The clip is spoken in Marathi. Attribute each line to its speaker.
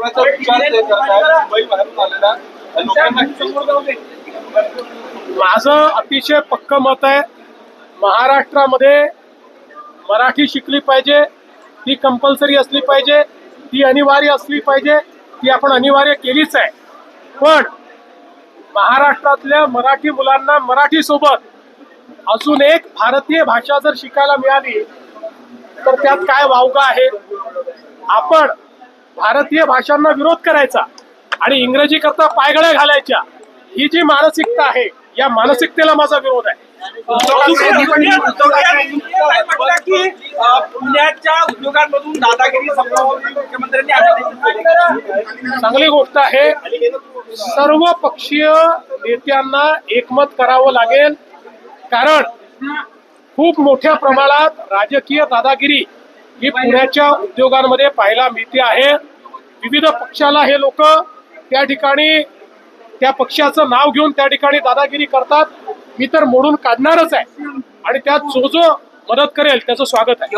Speaker 1: कोणाचा विचार ते मुंबई बाहेरून
Speaker 2: माझं अतिशय पक्क मत आहे महाराष्ट्रामध्ये मराठी शिकली पाहिजे ती कंपल्सरी असली पाहिजे ती अनिवार्य असली पाहिजे ती आपण अनिवार्य केलीच आहे. पण महाराष्ट्रातल्या मराठी मुलांना मराठी सोबत अजून एक भारतीय भाषा जर शिकायला मिळाली तर त्यात काय वावगा आहे? आपण भारतीय भाषांना विरोध करायचा आणि इंग्रजी करता पायगळ्या घालायच्या ही जी मानसिकता आहे या मानसिकतेला माझा विरोध आहे.
Speaker 3: पुण्याच्या उद्योगांमधून दादागिरी मुख्यमंत्र्यांनी
Speaker 2: चांगली गोष्ट आहे सर्व पक्षीय नेत्यांना एकमत करावं लागेल. कारण खूप मोठ्या प्रमाणात राजकीय दादागिरी ही पुण्याच्या उद्योगांमध्ये पाहायला मिळते आहे. विविध पक्षाला हे लोक त्या ठिकाणी त्या पक्षाचं नाव घेऊन त्या ठिकाणी दादागिरी करतात. मी तर मोडून काढणारच आहे. आणि त्यात जो जो मदत करेल त्याचं स्वागत आहे.